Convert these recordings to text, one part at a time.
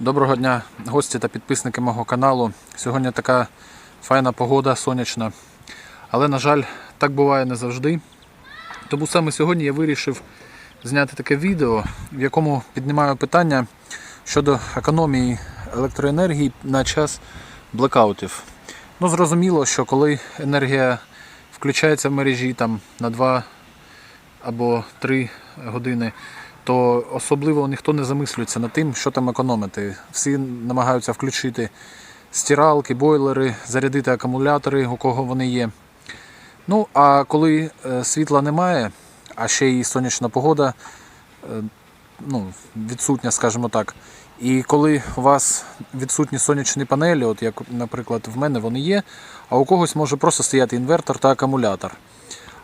Доброго дня, гості та підписники мого каналу. Сьогодні така файна погода, сонячна. Але, на жаль, так буває не завжди. Тому саме сьогодні я вирішив зняти таке відео, в якому піднімаю питання щодо економії електроенергії на час блекаутів. Ну, зрозуміло, що коли енергія включається в мережі там, на 2 або 3 години, то особливо ніхто не замислюється над тим, що там економити. Всі намагаються включити стиралки, бойлери, зарядити акумулятори, у кого вони є. Ну, а коли е, світла немає, а ще й сонячна погода е, ну, відсутня, скажімо так. І коли у вас відсутні сонячні панелі, от як, наприклад, в мене вони є, а у когось може просто стояти інвертор та акумулятор.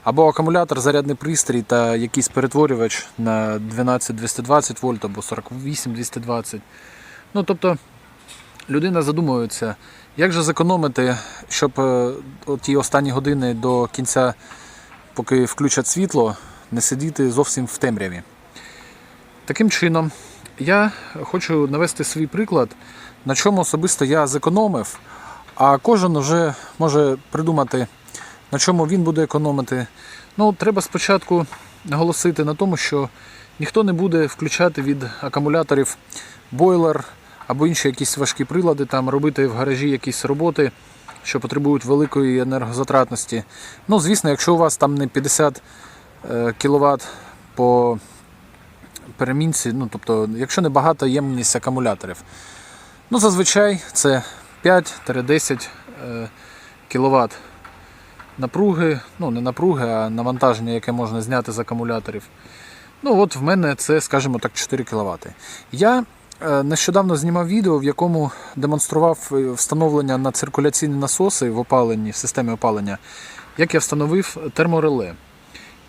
Або акумулятор, зарядний пристрій та якийсь перетворювач на 12-220 вольт або 48-220. Ну, тобто людина задумується, як же зекономити, щоб е, ті останні години до кінця, поки включать світло, не сидіти зовсім в темряві. Таким чином, я хочу навести свій приклад, на чому особисто я зекономив, а кожен вже може придумати, на чому він буде економити. Ну, треба спочатку наголосити на тому, що ніхто не буде включати від акумуляторів бойлер або інші якісь важкі прилади, там робити в гаражі якісь роботи, що потребують великої енергозатратності. Ну, звісно, якщо у вас там не 50 кВт по перемінці, ну тобто, якщо не багата ємність акумуляторів. Ну, зазвичай це 5-10 кВт напруги, ну не напруги, а навантаження, яке можна зняти з акумуляторів. Ну от в мене це, скажімо так, 4 кВт. Я е, нещодавно знімав відео, в якому демонстрував е, встановлення на циркуляційні насоси в опаленні, в системі опалення, як я встановив термореле.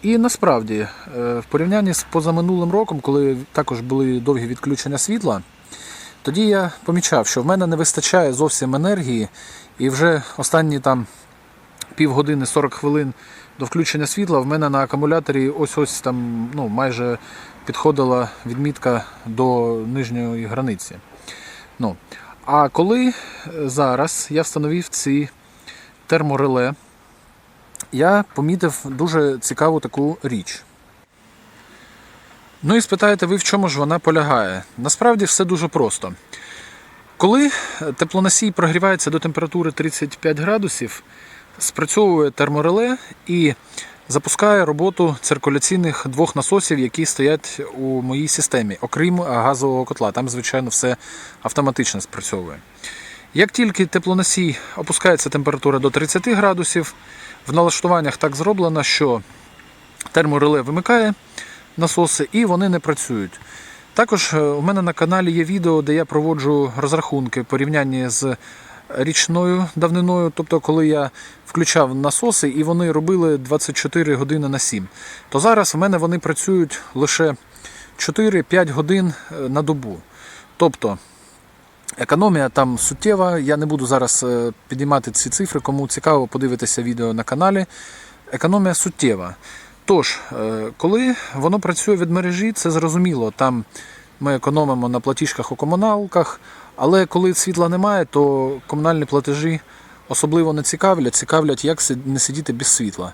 І насправді, е, в порівнянні з позаминулим роком, коли також були довгі відключення світла, тоді я помічав, що в мене не вистачає зовсім енергії, і вже останні там півгодини 40 хвилин до включення світла в мене на акумуляторі ось ось там ну, майже підходила відмітка до нижньої границі. Ну, а коли зараз я встановив ці термореле, я помітив дуже цікаву таку річ. Ну і спитаєте ви, в чому ж вона полягає? Насправді все дуже просто. Коли теплоносій прогрівається до температури 35 градусів, спрацьовує термореле і запускає роботу циркуляційних двох насосів, які стоять у моїй системі, окрім газового котла. Там, звичайно, все автоматично спрацьовує. Як тільки теплоносій опускається температура до 30 градусів, в налаштуваннях так зроблено, що термореле вимикає насоси і вони не працюють. Також е, у мене на каналі є відео, де я проводжу розрахунки порівняння з річною давниною, тобто коли я включав насоси і вони робили 24 години на 7, то зараз в мене вони працюють лише 4-5 годин е, на добу. Тобто економія там суттєва. Я не буду зараз е, підіймати ці цифри, кому цікаво, подивитися відео на каналі. Економія суттєва. Тож, е, коли воно працює від мережі, це зрозуміло. Там ми економимо на платіжках у комуналках, але коли світла немає, то комунальні платежі особливо не цікавлять, цікавлять, як не сидіти без світла.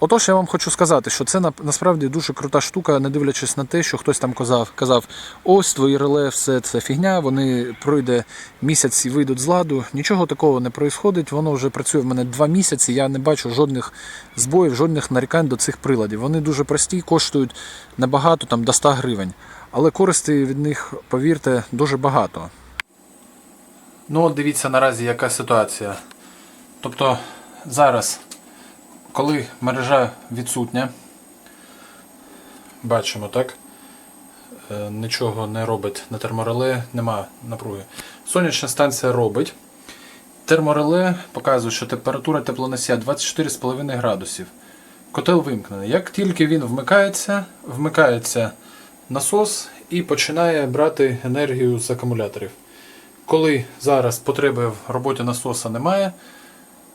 Отож, я вам хочу сказати, що це насправді дуже крута штука, не дивлячись на те, що хтось там казав, казав, ось твої реле, все це фігня, вони пройде місяць і вийдуть з ладу. Нічого такого не відбувається, воно вже працює в мене два місяці, я не бачу жодних збоїв, жодних нарікань до цих приладів. Вони дуже прості, коштують небагато, там до 100 гривень. Але користі від них, повірте, дуже багато. Ну от дивіться наразі, яка ситуація. Тобто зараз, коли мережа відсутня, бачимо, так? Е, Нічого не робить на термореле, нема напруги. Сонячна станція робить. Термореле показує, що температура теплоносія 24,5 градусів. Котел вимкнений. Як тільки він вмикається, вмикається насос і починає брати енергію з акумуляторів. Коли зараз потреби в роботі насоса немає,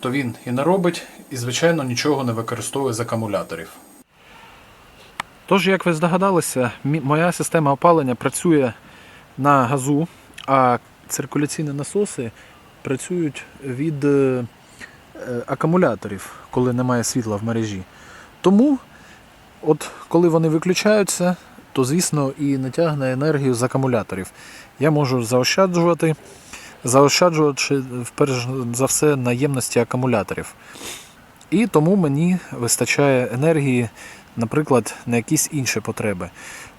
то він і не робить, і, звичайно, нічого не використовує з акумуляторів. Тож, як ви здогадалися, моя система опалення працює на газу, А циркуляційні насоси працюють від е, акумуляторів, коли немає світла в мережі. Тому, от коли вони виключаються, то звісно і не тягне енергію з акумуляторів. Я можу заощаджувати, заощаджуючи перш за все на ємності акумуляторів. І тому мені вистачає енергії, наприклад, на якісь інші потреби.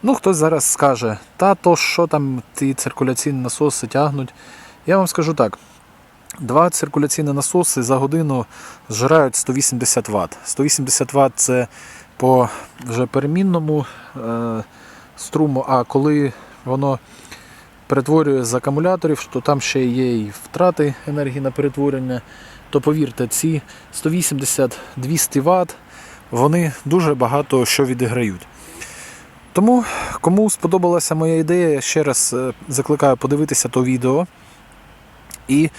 Ну, хтось зараз скаже, та то що там ті циркуляційні насоси тягнуть. Я вам скажу так: два циркуляційні насоси за годину зжирають 180 Вт. 180 Вт це по вже перемінному е, струму, а коли воно перетворює з акумуляторів, то там ще є і втрати енергії на перетворення. То повірте, ці 180-200 Вт вони дуже багато що відіграють. Тому, кому сподобалася моя ідея, я ще раз е, закликаю подивитися то відео і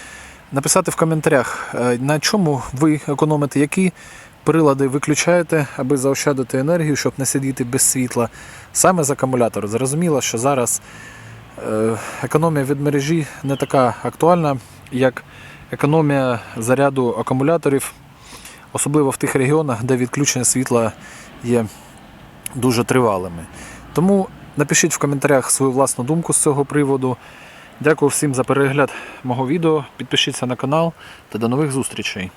написати в коментарях, е, на чому ви економите, які прилади виключаєте, аби заощадити енергію, щоб не сидіти без світла. Саме з акумулятора. Зрозуміло, що зараз економія від мережі не така актуальна, як економія заряду акумуляторів, особливо в тих регіонах, де відключення світла є дуже тривалими. Тому напишіть в коментарях свою власну думку з цього приводу. Дякую всім за перегляд мого відео. Підпишіться на канал та до нових зустрічей.